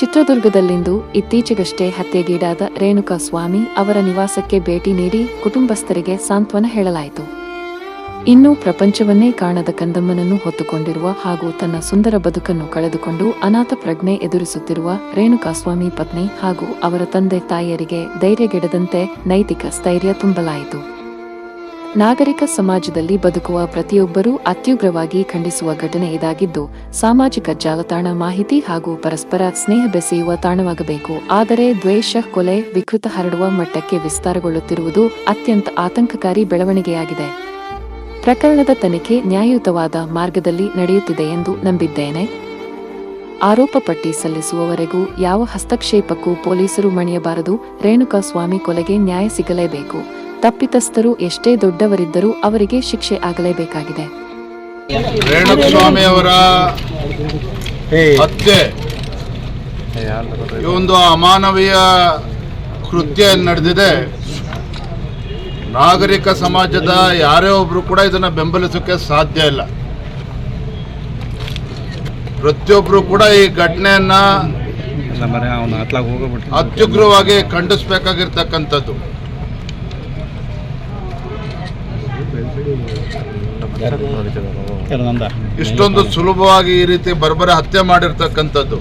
ಚಿತ್ರದುರ್ಗದಲ್ಲಿಂದು ಇತ್ತೀಚೆಗಷ್ಟೇ ಹತ್ಯೆಗೀಡಾದ ರೇಣುಕಾ ಸ್ವಾಮಿ ಅವರ ನಿವಾಸಕ್ಕೆ ಭೇಟಿ ನೀಡಿ ಕುಟುಂಬಸ್ಥರಿಗೆ ಸಾಂತ್ವನ ಹೇಳಲಾಯಿತು. ಇನ್ನು ಪ್ರಪಂಚವನ್ನೇ ಕಾಣದ ಕಂದಮ್ಮನನ್ನು ಹೊತ್ತುಕೊಂಡಿರುವ ಹಾಗೂ ತನ್ನ ಸುಂದರ ಬದುಕನ್ನು ಕಳೆದುಕೊಂಡು ಅನಾಥ ಪ್ರಜ್ಞೆ ಎದುರಿಸುತ್ತಿರುವ ರೇಣುಕಾಸ್ವಾಮಿ ಪತ್ನಿ ಹಾಗೂ ಅವರ ತಂದೆ ತಾಯಿಯರಿಗೆ ಧೈರ್ಯಗೆಡದಂತೆ ನೈತಿಕ ಸ್ಥೈರ್ಯ ತುಂಬಲಾಯಿತು. ನಾಗರಿಕ ಸಮಾಜದಲ್ಲಿ ಬದುಕುವ ಪ್ರತಿಯೊಬ್ಬರೂ ಅತ್ಯುಗ್ರವಾಗಿ ಖಂಡಿಸುವ ಘಟನೆ ಇದಾಗಿದ್ದು, ಸಾಮಾಜಿಕ ಜಾಲತಾಣ ಮಾಹಿತಿ ಹಾಗೂ ಪರಸ್ಪರ ಸ್ನೇಹ ಬೆಸೆಯುವ ತಾಣವಾಗಬೇಕು. ಆದರೆ ದ್ವೇಷ, ಕೊಲೆ, ವಿಕೃತ ಹರಡುವ ಮಟ್ಟಕ್ಕೆ ವಿಸ್ತಾರಗೊಳ್ಳುತ್ತಿರುವುದು ಅತ್ಯಂತ ಆತಂಕಕಾರಿ ಬೆಳವಣಿಗೆಯಾಗಿದೆ. ಪ್ರಕರಣದ ತನಿಖೆ ನ್ಯಾಯಯುತವಾದ ಮಾರ್ಗದಲ್ಲಿ ನಡೆಯುತ್ತಿದೆ ಎಂದು ನಂಬಿದ್ದೇನೆ. ಆರೋಪ ಪಟ್ಟಿ ಸಲ್ಲಿಸುವವರೆಗೂ ಯಾವ ಹಸ್ತಕ್ಷೇಪಕ್ಕೂ ಪೊಲೀಸರು ಮಣಿಯಬಾರದು. ರೇಣುಕಾ ಸ್ವಾಮಿ ಕೊಲೆಗೆ ನ್ಯಾಯ ಸಿಗಲೇಬೇಕು. ತಪ್ಪಿತಸ್ಥರು ಎಷ್ಟೇ ದೊಡ್ಡವರಿದ್ದರೂ ಅವರಿಗೆ ಶಿಕ್ಷೆ ಆಗಲೇಬೇಕಾಗಿದೆ. ರೇಣುಸ್ವಾಮಿ ಅವರ ಹತ್ಯೆ. ಈ ಒಂದು ಅಮಾನವೀಯ ಕೃತ್ಯ ನಡೆದಿದೆ. ನಾಗರಿಕ ಸಮಾಜದ ಯಾರೇ ಒಬ್ರು ಕೂಡ ಇದನ್ನ ಬೆಂಬಲಿಸೋಕೆ ಸಾಧ್ಯ ಇಲ್ಲ. ಪ್ರತಿಯೊಬ್ರು ಕೂಡ ಈ ಘಟನೆಯನ್ನ ಅತ್ಯುಗ್ರವಾಗಿ ಖಂಡಿಸ್ಬೇಕಾಗಿರ್ತಕ್ಕಂಥದ್ದು. ಇಷ್ಟೊಂದು ಸುಲಭವಾಗಿ ಈ ರೀತಿ ಬರ್ಬರ ಹತ್ಯೆ ಮಾಡಿರ್ತಕ್ಕಂಥದ್ದು.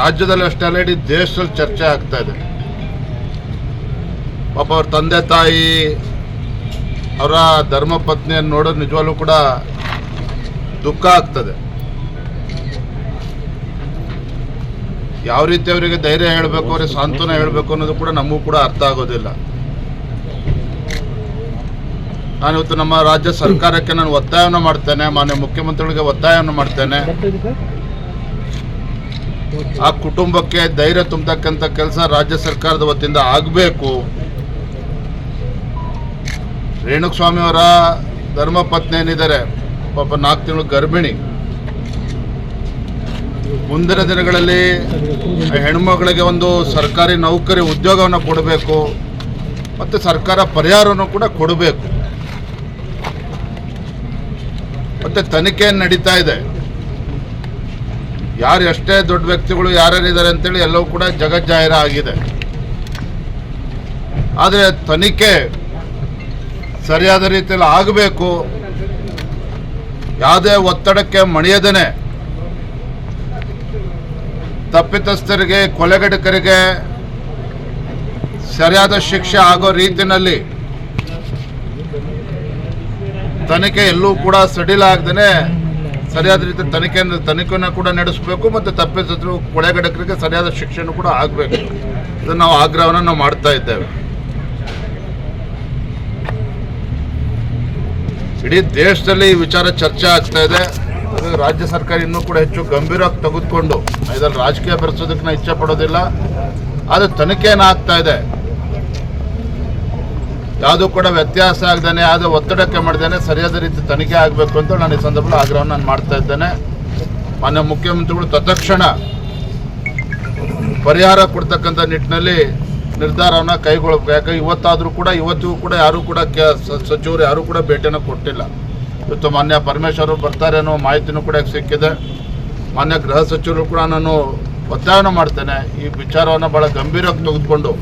ರಾಜ್ಯದಲ್ಲಿ ಅಷ್ಟೇ ಅಲ್ಲ, ಇಡೀ ದೇಶದಲ್ಲಿ ಚರ್ಚೆ ಆಗ್ತಾ ಇದೆ. ಪಾಪ ಅವ್ರ ತಂದೆ ತಾಯಿ, ಅವರ ಧರ್ಮ ಪತ್ನಿಯನ್ನು ನೋಡೋದು ನಿಜವಾಗ್ಲೂ ಕೂಡ ದುಃಖ ಆಗ್ತದೆ. ಯಾವ ರೀತಿ ಅವರಿಗೆ ಧೈರ್ಯ ಹೇಳಬೇಕು, ಅವ್ರಿಗೆ ಸಾಂತ್ವನ ಹೇಳಬೇಕು ಅನ್ನೋದು ಕೂಡ ನಮಗೂ ಕೂಡ ಅರ್ಥ ಆಗೋದಿಲ್ಲ. ನಾನು ಇವತ್ತು ನಮ್ಮ ರಾಜ್ಯ ಸರ್ಕಾರಕ್ಕೆ ನಾನು ಒತ್ತಾಯವನ್ನು ಮಾಡ್ತೇನೆ, ಮಾನ್ಯ ಮುಖ್ಯಮಂತ್ರಿಗಳಿಗೆ ಒತ್ತಾಯವನ್ನು ಮಾಡ್ತೇನೆ. ಆ ಕುಟುಂಬಕ್ಕೆ ಧೈರ್ಯ ತುಂಬತಕ್ಕಂಥ ಕೆಲಸ ರಾಜ್ಯ ಸರ್ಕಾರದ ವತಿಯಿಂದ ಆಗಬೇಕು. ರೇಣುಸ್ವಾಮಿ ಅವರ ಧರ್ಮಪತ್ನಿ ಏನಿದ್ದಾರೆ? ಪಾಪ ನಾಲ್ಕು ತಿಂಗಳು ಗರ್ಭಿಣಿ. ಮುಂದಿನ ದಿನಗಳಲ್ಲಿ ಹೆಣ್ಮಗಳಿಗೆ ಒಂದು ಸರ್ಕಾರಿ ನೌಕರಿ ಉದ್ಯೋಗವನ್ನು ಕೊಡಬೇಕು. ಮತ್ತು ಸರ್ಕಾರ ಪರಿಹಾರವನ್ನು ಕೂಡ ಕೊಡಬೇಕು. ಮತ್ತೆ ತನಿಖೆ ನಡೀತಾ ಇದೆ? ಯಾರು ಎಷ್ಟೇ ದೊಡ್ಡ ವ್ಯಕ್ತಿಗಳು ಯಾರ್ಯಾರಿದ್ದಾರೆ ಅಂತೇಳಿ ಎಲ್ಲವೂ ಕೂಡ ಜಗಜ್ಜಾಹಿರ ಆಗಿದೆ. ಆದರೆ ತನಿಖೆ ಸರಿಯಾದ ರೀತಿಯಲ್ಲಿ ಆಗಬೇಕು. ಯಾವುದೇ ಒತ್ತಡಕ್ಕೆ ಮಣಿಯದೇನೆ. ತಪ್ಪಿತಸ್ಥರಿಗೆ, ಕೊಲೆಗಡಕರಿಗೆ ಸರಿಯಾದ ಶಿಕ್ಷೆ ಆಗೋ ರೀತಿಯಲ್ಲಿ ತನಿಖೆ ಎಲ್ಲೂ ಕೂಡ ಸಡಿಲ ಆಗದೇನೆ ಸರಿಯಾದ ರೀತಿ ತನಿಖೆ ತನಿಖೆಯನ್ನು ಕೂಡ ನಡೆಸಬೇಕು ಮತ್ತು ತಪ್ಪಿಸಿದ್ರು ಕೊಳೆಗಡಕರಿಗೆ ಸರಿಯಾದ ಶಿಕ್ಷಣ ಕೂಡ ಆಗಬೇಕು. ಇದನ್ನು ನಾವು ಆಗ್ರಹವನ್ನು ನಾವು ಮಾಡ್ತಾ ಇದ್ದೇವೆ. ಇಡೀ ದೇಶದಲ್ಲಿ ಈ ವಿಚಾರ ಚರ್ಚೆ ಆಗ್ತಾ ಇದೆ. ರಾಜ್ಯ ಸರ್ಕಾರ ಇನ್ನೂ ಕೂಡ ಹೆಚ್ಚು ಗಂಭೀರವಾಗಿ ತೆಗೆದುಕೊಂಡು ಇದರಲ್ಲಿ ರಾಜಕೀಯ ಬೆರೆಸೋದಕ್ಕೆ ನಾನು ಇಚ್ಛೆ ಪಡೋದಿಲ್ಲ. ಆದರೆ ತನಿಖೆ ಏನಾಗ್ತಾ ಇದೆ. ಯಾವುದೂ ಕೂಡ ವ್ಯತ್ಯಾಸ ಆಗ್ದೇನೆ, ಯಾವುದೇ ಒತ್ತಡಕ್ಕೆ ಮಾಡ್ದೇನೆ ಸರಿಯಾದ ರೀತಿ ತನಿಖೆ ಆಗಬೇಕು ಅಂತ ನಾನು ಈ ಸಂದರ್ಭದಲ್ಲಿ ಆಗ್ರಹವನ್ನು ನಾನು ಮಾಡ್ತಾ ಇದ್ದೇನೆ. ಮಾನ್ಯ ಮುಖ್ಯಮಂತ್ರಿಗಳು ತತ್ಕ್ಷಣ ಪರಿಹಾರ ಕೊಡ್ತಕ್ಕಂಥ ನಿಟ್ಟಿನಲ್ಲಿ ನಿರ್ಧಾರವನ್ನು ಕೈಗೊಳ್ಳಬೇಕು ಯಾಕಂದ್ರೆ ಇವತ್ತಾದರೂ ಕೂಡ, ಇವತ್ತಿಗೂ ಕೂಡ ಯಾರೂ ಕೂಡ ಕೆ ಸಚಿವರು ಯಾರೂ ಕೂಡ ಭೇಟಿಯನ್ನು ಕೊಟ್ಟಿಲ್ಲ. ಇವತ್ತು ಮಾನ್ಯ ಪರಮೇಶ್ವರ್ ಅವರು ಬರ್ತಾರೆ ಅನ್ನೋ ಮಾಹಿತಿನೂ ಕೂಡ ಸಿಕ್ಕಿದೆ. ಮಾನ್ಯ ಗೃಹ ಸಚಿವರು ಕೂಡ ನಾನು ಒತ್ತಾಯನ ಮಾಡ್ತೇನೆ. ಈ ವಿಚಾರವನ್ನು ಭಾಳ ಗಂಭೀರವಾಗಿ ತೆಗೆದುಕೊಂಡು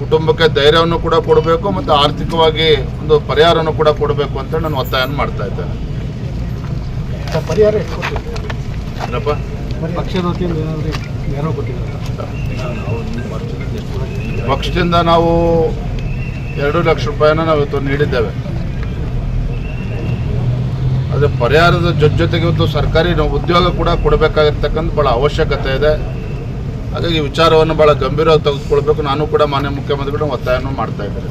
ಕುಟುಂಬಕ್ಕೆ ಧೈರ್ಯವನ್ನು ಕೂಡ ಕೊಡಬೇಕು ಮತ್ತು ಆರ್ಥಿಕವಾಗಿ ಒಂದು ಪರಿಹಾರವನ್ನು ಕೂಡ ಕೊಡಬೇಕು ಅಂತ ನಾನು ಒತ್ತಾಯನ ಮಾಡ್ತಾ ಇದ್ದೇನೆ. ಪಕ್ಷದಿಂದ ನಾವು ಎರಡು ಲಕ್ಷ ರೂಪಾಯಿನ ನಾವು ಇವತ್ತು ನೀಡಿದ್ದೇವೆ. ಆದರೆ ಪರಿಹಾರದ ಜೊತೆ ಜೊತೆಗೆ ಇವತ್ತು ಸರ್ಕಾರಿ ಉದ್ಯೋಗ ಕೂಡ ಕೊಡಬೇಕಾಗಿರ್ತಕ್ಕಂಥ ಭಾಳ ಅವಶ್ಯಕತೆ ಇದೆ. ಹಾಗಾಗಿ ವಿಚಾರವನ್ನು ಭಾಳ ಗಂಭೀರವಾಗಿ ತೆಗೆದುಕೊಳ್ಬೇಕು. ನಾನು ಕೂಡ ಮಾನ್ಯ ಮುಖ್ಯಮಂತ್ರಿಗಳು ಒತ್ತಾಯವನ್ನು ಮಾಡ್ತಾ ಇದ್ದೇನೆ.